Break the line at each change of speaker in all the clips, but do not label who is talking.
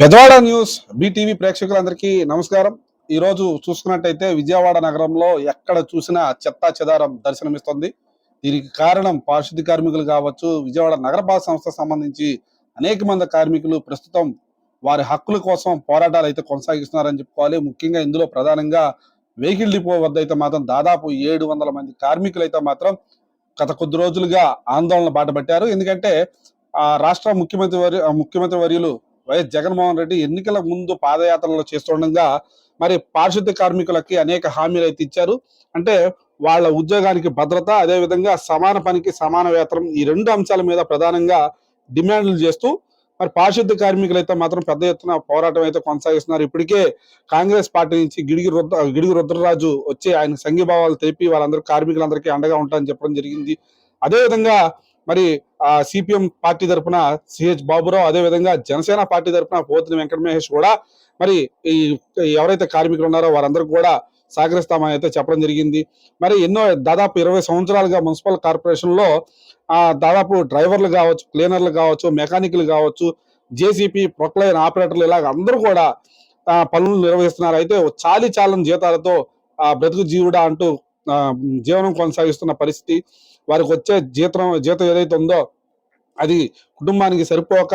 Bezawada news BTV ప్రేక్షకులందరికీ నమస్కారం. ఈ రోజు చూసుకున్నట్టయితే విజయవాడ నగరంలో ఎక్కడ చూసినా చెత్తా చెదారం దర్శనమిస్తుంది. దీనికి కారణం పారిశుద్ధ్య కార్మికులు కావచ్చు విజయవాడ నగరపాలక సంస్థ సంబంధించి అనేక మంది కార్మికులు ప్రస్తుతం వారి హక్కుల కోసం పోరాటాలు అయితే కొనసాగిస్తున్నారని చెప్పుకోవాలి. ముఖ్యంగా ఇందులో ప్రధానంగా వెహికల్ డిపో వద్ద అయితే మాత్రం దాదాపు ఏడు వందల మంది కార్మికులు అయితే మాత్రం గత కొద్ది రోజులుగా ఆందోళన బాటపట్టారు. ఎందుకంటే ఆ రాష్ట్ర ముఖ్యమంత్రి వరి ముఖ్యమంత్రి వర్యులు వైఎస్ జగన్మోహన్ రెడ్డి ఎన్నికల ముందు పాదయాత్రలు చేస్తుండగా మరి పారిశుద్ధ్య కార్మికులకి అనేక హామీలు అయితే ఇచ్చారు. అంటే వాళ్ళ ఉద్యోగానికి భద్రత అదేవిధంగా సమాన పనికి సమాన వేతనం ఈ రెండు అంశాల మీద ప్రధానంగా డిమాండ్లు చేస్తూ మరి పారిశుద్ధ్య కార్మికులు అయితే మాత్రం పెద్ద ఎత్తున పోరాటం అయితే కొనసాగిస్తున్నారు. ఇప్పటికే కాంగ్రెస్ పార్టీ నుంచి గిడిగి రుద్ర గిడుగు రుద్రరాజు వచ్చి ఆయన సంఘీభావాలు తెలిపి వాళ్ళందరూ కార్మికులందరికీ అండగా ఉంటారని చెప్పడం జరిగింది. అదేవిధంగా మరి ఆ సిపిఎం పార్టీ తరపున సిహెచ్ బాబురావు అదే విధంగా జనసేన పార్టీ తరఫున పోతిని వెంకట మహేష్ కూడా మరి ఈ ఎవరైతే కార్మికులు ఉన్నారో వారందరూ కూడా సహకరిస్తామని అయితే చెప్పడం జరిగింది. మరి ఎన్నో దాదాపు ఇరవై సంవత్సరాలుగా మున్సిపల్ కార్పొరేషన్లో ఆ దాదాపు డ్రైవర్లు కావచ్చు క్లీనర్లు కావచ్చు మెకానిక్లు కావచ్చు జేసీపీ ప్రొక్లైన్ ఆపరేటర్లు ఇలాగ అందరూ కూడా పనులు నిర్వహిస్తున్నారు. అయితే చాలీ చాలని జీతాలతో ఆ బ్రతుకు జీవుడా అంటూ జీవనం కొనసాగిస్తున్న పరిస్థితి వారికి వచ్చే జీతం జీతం ఏదైతే ఉందో అది కుటుంబానికి సరిపోక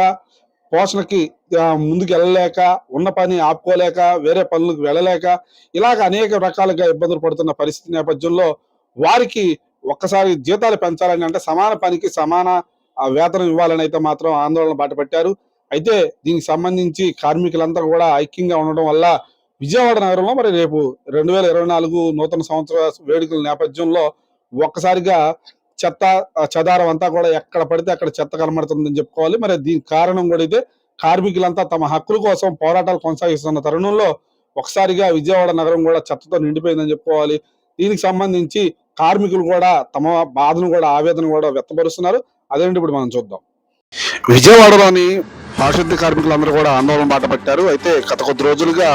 పోషణకి ముందుకు వెళ్ళలేక ఉన్న పని ఆపుకోలేక వేరే పనులకు వెళ్ళలేక ఇలాగ అనేక రకాలుగా ఇబ్బందులు పడుతున్న పరిస్థితి నేపథ్యంలో వారికి ఒక్కసారి జీతాలు పెంచాలని అంటే సమాన పనికి సమాన వేతనం ఇవ్వాలని అయితే మాత్రం ఆందోళన బాటపట్టారు అయితే దీనికి సంబంధించి కార్మికులంతా కూడా ఐక్యంగా ఉండడం వల్ల విజయవాడ నగరంలో మరి రేపు రెండు వేల ఇరవై నాలుగు నూతన సంవత్సర వేడుకల నేపథ్యంలో ఒక్కసారిగా చెత్త ఆ, చెదారం అంతా కూడా ఎక్కడ పడితే అక్కడ చెత్త కనబడుతుందని చెప్పుకోవాలి. మరి దీనికి కారణం కూడా అయితే కార్మికులంతా తమ హక్కుల కోసం పోరాటాలు కొనసాగిస్తున్న తరుణంలో ఒకసారిగా విజయవాడ నగరం కూడా చెత్తతో నిండిపోయిందని చెప్పుకోవాలి. దీనికి సంబంధించి కార్మికులు కూడా తమ బాధను కూడా ఆవేదన కూడా వ్యక్తపరుస్తున్నారు. అదేంటి ఇప్పుడు మనం చూద్దాం. విజయవాడలోని పారిశుద్ధ్య కార్మికులందరూ కూడా ఆందోళన బాట పట్టారు. అయితే గత కొద్ది రోజులుగా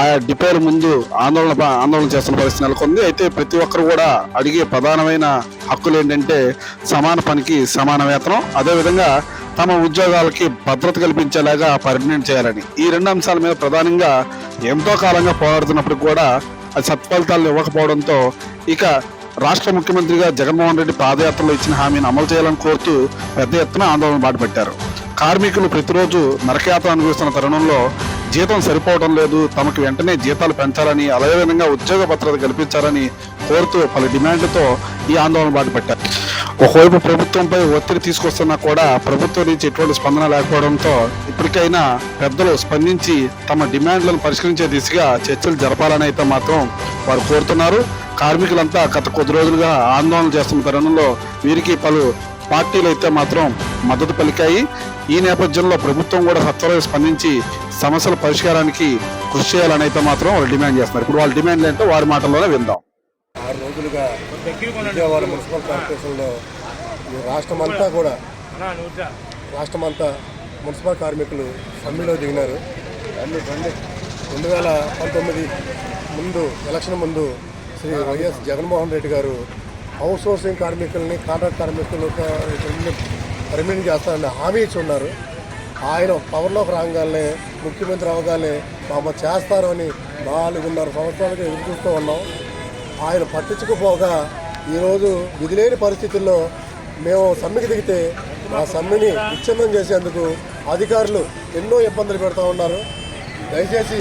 ఆయా డిపోల ముందు ఆందోళన ఆందోళన చేస్తున్న పరిస్థితి నెలకొంది. అయితే ప్రతి ఒక్కరు కూడా అడిగే ప్రధానమైన హక్కులు ఏంటంటే సమాన పనికి సమాన వేతనం. అదేవిధంగా తమ ఉద్యోగాలకి భద్రత కల్పించేలాగా పర్మనెంట్ చేయాలని. ఈ రెండు అంశాల మీద ప్రధానంగా ఎంతో కాలంగా పోరాడుతున్నప్పుడు కూడా అది సత్ఫలితాలు ఇవ్వకపోవడంతో ఇక రాష్ట్ర ముఖ్యమంత్రిగా జగన్మోహన్ రెడ్డి పాదయాత్రలో ఇచ్చిన హామీని అమలు చేయాలని కోరుతూ పెద్ద ఎత్తున ఆందోళన బాటపట్టారు. కార్మికులు ప్రతిరోజు నరకయాత్ర అనుభవిస్తున్న తరుణంలో జీతం సరిపోవడం లేదు. తమకు వెంటనే జీతాలు పెంచాలని అదేవిధంగా ఉద్యోగ భద్రత కల్పించాలని కోరుతూ పలు డిమాండ్లతో ఈ ఆందోళన బాటపట్టారు ఒకవైపు ప్రభుత్వంపై ఒత్తిడి తీసుకొస్తున్నా కూడా ప్రభుత్వం నుంచి ఎటువంటి స్పందన లేకపోవడంతో ఇప్పటికైనా పెద్దలు స్పందించి తమ డిమాండ్లను పరిష్కరించే దిశగా చర్చలు జరపాలని అయితే మాత్రం వారు కోరుతున్నారు. కార్మికులంతా గత కొద్ది రోజులుగా ఆందోళన చేస్తున్న తరుణంలో వీరికి పలు పార్టీలు అయితే మాత్రం మద్దతు పలికాయి. ఈ నేపథ్యంలో ప్రభుత్వం కూడా సత్వరంగా స్పందించి సమస్యల పరిష్కారానికి కృషి చేయాలని అయితే మాత్రం వాళ్ళు డిమాండ్ చేస్తున్నారు. ఇప్పుడు వాళ్ళ డిమాండ్లు ఏంటో వారి మాటల్లోనే విందాం.
ఆరు రోజులుగా విజయవాడ మున్సిపల్ కార్పొరేషన్లో ఈ రాష్ట్రమంతా కూడా రాష్ట్రమంతా మున్సిపల్ కార్మికులు సమ్మెలో దిగినారు. రెండు వేల పంతొమ్మిది ముందు ఎలక్షన్ ముందు Shri YS Jaganmohan Reddy garu outsourcing కార్మికుల్ని కాంట్రాక్ట్ కార్మికులు పర్మినెంట్ చేస్తారని హామీ ఇచ్చి ఉన్నారు. ఆయన పవర్లోకి రాగానే ముఖ్యమంత్రి అవగానే మామ చేస్తారు అని నాలుగున్నర సంవత్సరాలుగా ఎదురు చూస్తూ ఉన్నాం. ఆయన పట్టించుకుపోగా ఈరోజు విధిలేని పరిస్థితుల్లో మేము సమ్మెకి దిగితే మా సమ్మెని విచ్ఛిన్నం చేసేందుకు అధికారులు ఎన్నో ఇబ్బందులు పెడతా ఉన్నారు. దయచేసి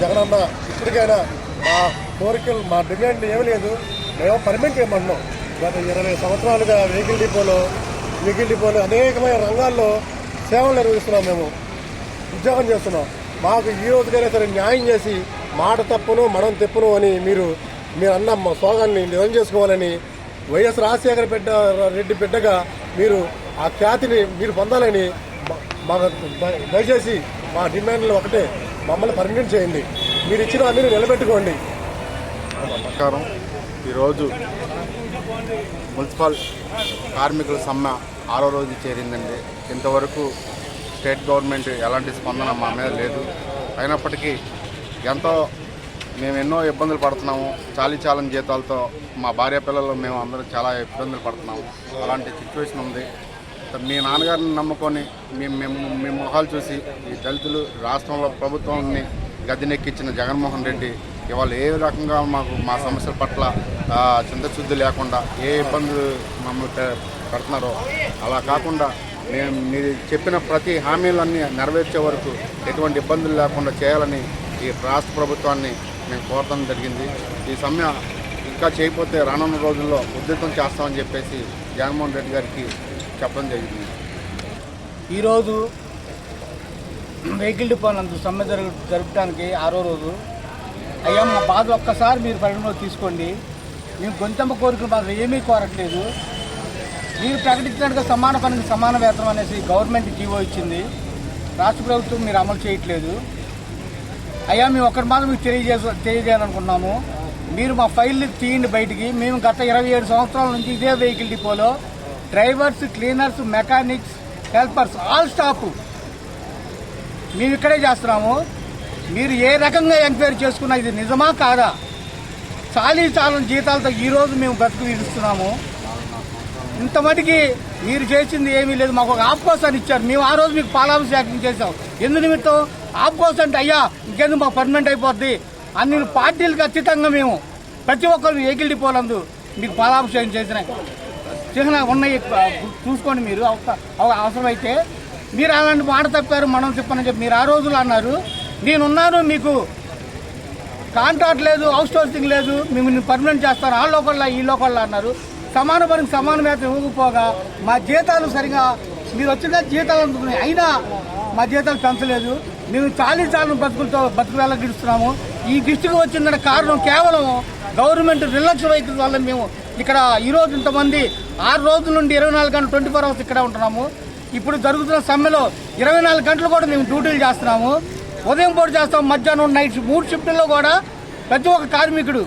జగనన్న ఇప్పటికైనా మా కోరికలు మా డిమాండ్ ఏమీ లేదు. మేము పర్మిట్ చేయమంటున్నాం గత ఇరవై సంవత్సరాలుగా వెహికల్ డిపోలో వెహికల్ డిపోలో అనేకమైన రంగాల్లో సేవలు నిర్వహిస్తున్నాం మేము. ఉద్యోగం చేస్తున్నాం. మాకు ఈ రోజుకైనా సరే న్యాయం చేసి మాట తప్పును మనం తెప్పును అని మీరు మీరు అన్న మా సోగాన్ని నిజం చేసుకోవాలని వైఎస్ రాజశేఖర బిడ్డ రెడ్డి బిడ్డగా మీరు ఆ ఖ్యాతిని మీరు పొందాలని మా- మాకు దయచేసి మా డిమాండ్లు ఒకటే. మమ్మల్ని పర్మిట్ చేయండి. మీరు ఇచ్చిన హామీని నిలబెట్టుకోండి.
నమస్కారం. ఈరోజు మున్సిపల్ కార్మికుల సమ్మె ఆరో రోజు చేరిందండి. ఇంతవరకు స్టేట్ గవర్నమెంట్ ఎలాంటి స్పందన మా మీద లేదు. అయినప్పటికీ ఎంతో మేము ఎన్నో ఇబ్బందులు పడుతున్నాము. చాలీ చాలని జీతాలతో మా భార్య పిల్లలు మేము అందరూ చాలా ఇబ్బందులు పడుతున్నాము. అలాంటి సిచ్యువేషన్ ఉంది. మీ నాన్నగారిని నమ్ముకొని మేము మేము మీ మొహాలు చూసి ఈ దళితులు రాష్ట్రంలో ప్రభుత్వాన్ని గద్దెనెక్కించిన జగన్మోహన్ రెడ్డి ఇవాళ ఏ రకంగా మాకు మా సమస్యల పట్ల చింతశుద్ధి లేకుండా ఏ ఇబ్బందులు మమ్మల్ని పెడుతున్నారో అలా కాకుండా మేము మీరు చెప్పిన ప్రతి హామీలన్నీ నెరవేర్చే వరకు ఎటువంటి ఇబ్బందులు లేకుండా చేయాలని ఈ రాష్ట్ర ప్రభుత్వాన్ని మేము కోరడం జరిగింది. ఈ సమ్మె ఇంకా చేయకపోతే రానున్న రోజుల్లో ఉధృతం చేస్తామని చెప్పేసి జగన్మోహన్ రెడ్డి గారికి చెప్పడం జరిగింది.
ఈరోజు వెహికల్ డిపో నందు సమ్మె జరుగు జరపడానికి ఆరో రోజు అయ్యా మా బాధ ఒక్కసారి మీరు పరిగణలో తీసుకోండి. మేము గొంతెమ్మ కోరికలు మాత్రం ఏమీ కోరట్లేదు. మీరు ప్రకటించినట్టుగా సమాన పనికి సమాన వేతనం అనేసి గవర్నమెంట్ జీవో ఇచ్చింది. రాష్ట్ర ప్రభుత్వం మీరు అమలు చేయట్లేదు. అయ్యా మేము ఒకరి మాత్రం మీకు తెలియజేస తెలియజేయాలనుకున్నాము మీరు మా ఫైల్ని తీయండి బయటికి. మేము గత ఇరవై ఏడు సంవత్సరాల నుంచి ఇదే వెహికల్ డిపోలో drivers cleaners mechanics helpers all staff. మేము ఇక్కడే చేస్తున్నాము. మీరు ఏ రకంగా ఎంక్వైరీ చేసుకున్నా ఇది నిజమా కాదా? చాలీ చాలని జీతాలతో ఈరోజు మేము బ్రతుకు విధిస్తున్నాము ఇంత మటుకి మీరు చేసింది ఏమీ లేదు. మాకు ఒక ఆఫ్కోర్స్ అని ఇచ్చారు. మేము ఆ రోజు మీకు పాలాభిషేకం చేసాం ఎందు నిమిత్తం? ఆఫ్కోర్స్ అంటే అయ్యా ఇంకెందుకు మాకు పర్మనెంట్ అయిపోద్ది? అన్ని పార్టీలకు ఖచ్చితంగా మేము ప్రతి ఒక్కరు ఏకిల్ డిపోలందు మీకు పాలాభిషేకం చేసిన. చిహ్న ఉన్నాయి. చూసుకోండి మీరు. అవ- అవసరమైతే మీరు అలాంటి మాట తప్పారు. మనం చెప్పని చెప్పి మీరు ఆ రోజులు అన్నారు. నేనున్నాను మీకు కాంట్రాక్ట్ లేదు అవుట్ సోర్సింగ్ లేదు మేము పర్మనెంట్ చేస్తాను ఆ లోకల్లా ఈ లోకల్లా అన్నారు. సమాన పనికి సమాన మేత ఇవ్వకపోగా మా జీతాలు సరిగా మీరు వచ్చిన జీతాలు అందుకున్నాయి. అయినా మా జీతాలు పెంచలేదు. మేము చాలీ చాలు బతుకులతో బతుకు వెళ్ళగిస్తున్నాము ఈ దృష్టికి వచ్చిన కారణం కేవలం గవర్నమెంట్ నిర్లక్ష్య వైఖరి వల్ల మేము ఇక్కడ ఈరోజు ఇంతమంది ఆరు రోజుల నుండి ఇరవై నాలుగు గంటలు ట్వంటీ ఫోర్ అవర్స్ ఇక్కడ ఉంటున్నాము. ఇప్పుడు జరుగుతున్న సమ్మెలో ఇరవై నాలుగు గంటలు కూడా మేము డ్యూటీలు చేస్తున్నాము. ఉదయం పూట చేస్తాం మధ్యాహ్నం నైట్. మూడు షిఫ్టుల్లో కూడా ప్రతి ఒక్క కార్మికుడు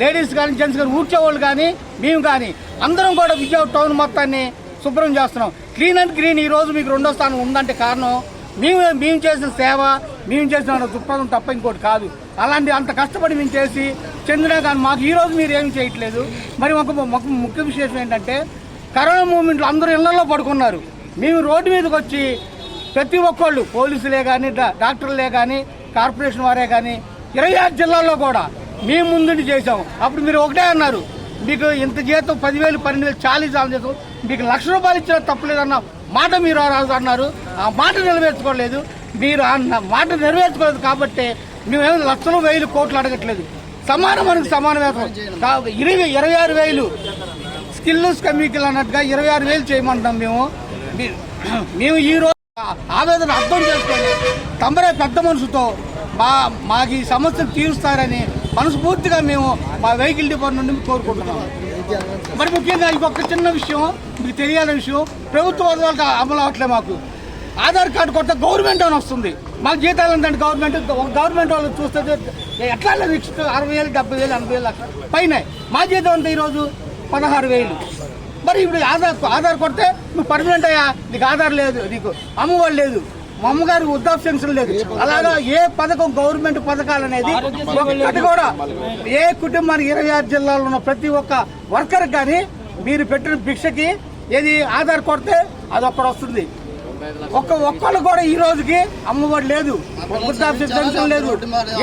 లేడీస్ కానీ జెంట్స్ కానీ ఊడ్చేవాళ్ళు కానీ మేము కానీ అందరం కూడా విజయవాడ టౌన్ మొత్తాన్ని శుభ్రం చేస్తున్నాం. క్లీన్ అండ్ గ్రీన్ ఈ రోజు మీకు రెండో స్థానం ఉందంటే కారణం మేము మేము చేసిన సేవ మేము చేసిన దృక్పథం తప్ప ఇంకోటి కాదు. అలాంటి అంత కష్టపడి మేము చేసి చెందినా కానీ మాకు ఈరోజు మీరు ఏమి చేయట్లేదు. మరి ఒక ఒక ముఖ్య విశేషం ఏంటంటే కరోనా మూమెంట్లో అందరూ ఇళ్ళలో పడుకున్నారు. మేము రోడ్డు మీదకి వచ్చి ప్రతి ఒక్కళ్ళు పోలీసులే కానీ డాక్టర్లే కానీ కార్పొరేషన్ వారే కానీ ఇరవై ఆరు జిల్లాల్లో కూడా మేము ముందుండి చేసాము అప్పుడు మీరు ఒకటే అన్నారు మీకు ఇంత జీతం పదివేలు పన్నెండు వేలు చాలీ చాలు జీతం మీకు లక్ష రూపాయలు ఇచ్చినా తప్పలేదన్న మాట మీరు రాదు అన్నారు. ఆ మాట నెరవేర్చుకోలేదు. మీరు అన్న మాట నెరవేర్చుకోలేదు కాబట్టి మేమేమో లక్షలు వేలు కోట్లు అడగట్లేదు. సమాన మనకు సమాన వేతనం ఇరవై ఇరవై ఆరు వేలు స్కిల్స్ కమిటీలు అన్నట్టుగా ఇరవై ఆరు వేలు చేయమంటున్నాం మేము. మేము ఈ రోజు ఆవేదన అర్థం చేసుకొని తమరే పెద్ద మనసుతో మా మాకు ఈ సమస్యను తీరుస్తారని మనస్ఫూర్తిగా మేము మా వెహికల్ డిపార్ట్మెంట్ నుండి కోరుకుంటున్నాం. మరి ముఖ్యంగా ఇంకొక చిన్న విషయం మీకు తెలియాల విషయం ప్రభుత్వ పథకాలకు అమలు అవట్లే మాకు. ఆధార్ కార్డు కొత్త గవర్నమెంట్ అని వస్తుంది. మాకు జీతాలు ఎంతంటే గవర్నమెంట్ ఒక గవర్నమెంట్ వాళ్ళు చూస్తే ఎట్లా అరవై వేలు డెబ్బై వేలు ఎనభై వేలు పైన మా జీతం అంటే ఈరోజు? పదహారు వేలు. మరి ఇప్పుడు ఆధార్ ఆధార్ కొడితే నువ్వు పర్మనెంట్ అయ్యా? నీకు ఆధార్ లేదు నీకు అమ్మవాడు లేదు. మా అమ్మగారికి వృద్ధాప్య పెన్షన్ లేదు. అలాగా ఏ పథకం గవర్నమెంట్ పథకాలు అనేది ఒక్కటి కూడా ఏ కుటుంబానికి ఇరవై ఆరు జిల్లాలో ఉన్న ప్రతి ఒక్క వర్కర్ కానీ మీరు పెట్టిన భిక్షకి ఏది ఆధార్ కొడితే అది ఒక్కడు వస్తుంది. ఒక్క ఒక్కళ్ళు కూడా ఈ రోజుకి అమ్మఒడి లేదు. వృద్ధాప్య పెన్షన్ లేదు.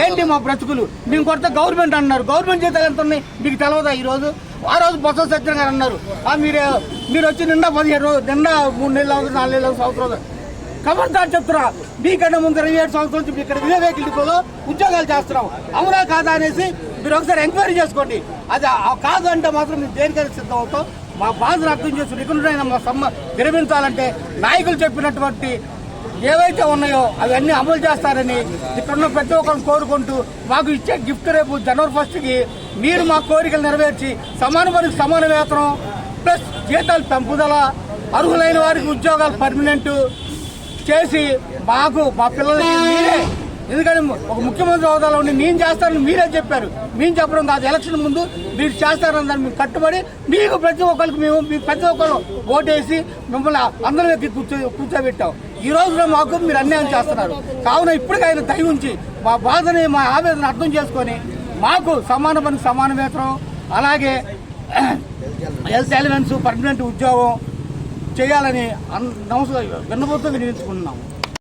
ఏంటి మా బ్రతుకులు? మేము కొడితే గవర్నమెంట్ అన్నారు. గవర్నమెంట్ జీతాలు ఎంత ఉన్నాయి? మీకు తెలియదా ఈ రోజు? ఆ రోజు బొత్స సత్యం గారు అన్నారు. ఆ మీరు మీరు వచ్చి నిండా పదిహేడు రోజు నిండా మూడు నెలలు అవుతుంది నాలుగు నెలలు సంవత్సరాలు సంవత్సరం ఖబర్దార్ చెప్తున్నా మీకన్నా ముందు ఇరవై ఏడు సంవత్సరాల నుంచి ఇక్కడ వివేక్ ఉద్యోగాలు చేస్తున్నాం. అవునా కాదా అనేసి మీరు ఒకసారి ఎంక్వైరీ చేసుకోండి. అది ఆ కాదు అంటే మాత్రం మీరు దేనికైనా సిద్ధం అవుతాం. మా బాధను అర్థం చేసుకుని నికుణుడైన మా సమ్మ విరమించాలంటే నాయకులు చెప్పినటువంటి ఏవైతే ఉన్నాయో అవన్నీ అమలు చేస్తారని ఇక్కడున్న ప్రతి ఒక్కరిని కోరుకుంటూ మాకు ఇచ్చే గిఫ్ట్ రేపు జనవరి ఫస్ట్కి మీరు మా కోరికలు నెరవేర్చి సమాన పనికి సమాన వేతనం ప్లస్ జీతాలు పెంపుదల అర్హులైన వారికి ఉద్యోగాలు పర్మనెంట్ చేసి మాకు మా పిల్లలకి మీరే. ఎందుకంటే ఒక ముఖ్యమంత్రి హోదాలో ఉండి నేను చేస్తానని మీరే చెప్పారు. మేము చెప్పడం కాదు ఎలక్షన్ ముందు మీరు చేస్తారని దాన్ని మేము కట్టుబడి మీకు ప్రతి ఒక్కరికి మేము మీ ప్రతి ఒక్కరు ఓటేసి మిమ్మల్ని అందరం ఎక్కి కూర్చో కూర్చోబెట్టాం. ఈ రోజున మాకు మీరు అన్యాయం చేస్తున్నారు. కావున ఇప్పటికైనా దయ ఉంచి మా బాధని మా ఆవేదన అర్థం చేసుకొని మాకు సమాన పనికి సమాన వేతనం అలాగే హెల్త్ ఎలిమెంట్స్ పర్మనెంట్ ఉద్యోగం చేయాలని నమస్కారం విన్నపూర్తో వినియోగించుకుంటున్నాము.